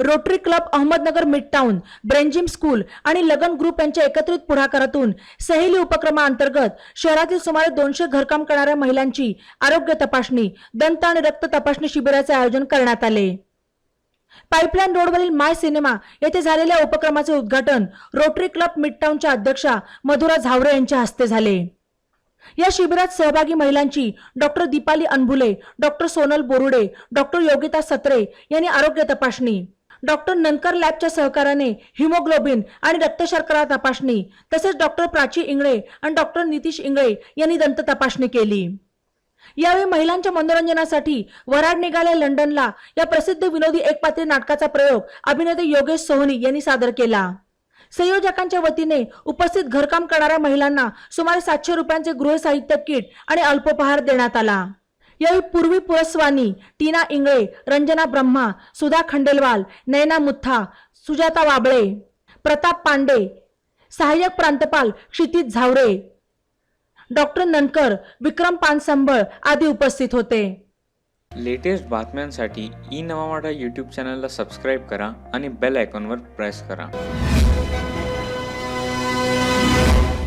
Rotary club Ahmednagar midtown ब्रेंजिम school आणि Lagan group यांच्या एकत्रित पुढाकारातून सहेली उपक्रमाअंतर्गत शहरातील सुमारे दोनशे घरकाम करणाऱ्या महिलांची आरोग्य तपासणी दंत आणि रक्त तपासणी शिबिराचे आयोजन करण्यात आले. पाईपलाईन रोडवरील माय सिनेमा येथे झालेल्या उपक्रमाचे उद्घाटन रोटरी क्लब मिडटाऊनच्या अध्यक्षा मधुरा झावरे यांच्या हस्ते झाले. या शिबिरात सहभागी महिलांची doctor Deepali Anbhule doctor Sonal Borude doctor Yogita Satre यांनी आरोग्य तपासणी डॉक्टर ननकर लॅबच्या सहकार्याने हिमोग्लोबिन आणि रक्तशर्करा तपासणी तसेच डॉक्टर प्राची इंगळे आणि डॉक्टर नितीश इंगळे यांनी दंत तपासणी केली. यावेळी महिलांच्या मनोरंजनासाठी वराड निघाले लंडनला या प्रसिद्ध विनोदी एकपात्री नाटकाचा प्रयोग अभिनेते योगेश सोहनी यांनी सादर केला. संयोजकांच्या वतीने उपस्थित घरकाम करणाऱ्या महिलांना सुमारे सातशे रुपयांचे गृह साहित्य किट आणि अल्पोपहार देण्यात आला. यावेळी पूर्वी पुरस्वानी टीना इंगळे रंजना ब्रह्मा सुधा खंडेलवाल नयना मुथा सुजाता वाबळे प्रताप पांडे सहाय्यक प्रांतपाल क्षितिज झावरे डॉक्टर ननकर विक्रम पानसंबळ आदी उपस्थित होते. लेटेस्ट बातम्यांसाठी ई नवा यूट्यूब चॅनलला सबस्क्राईब करा आणि बेल आयकॉनवर प्रेस करा.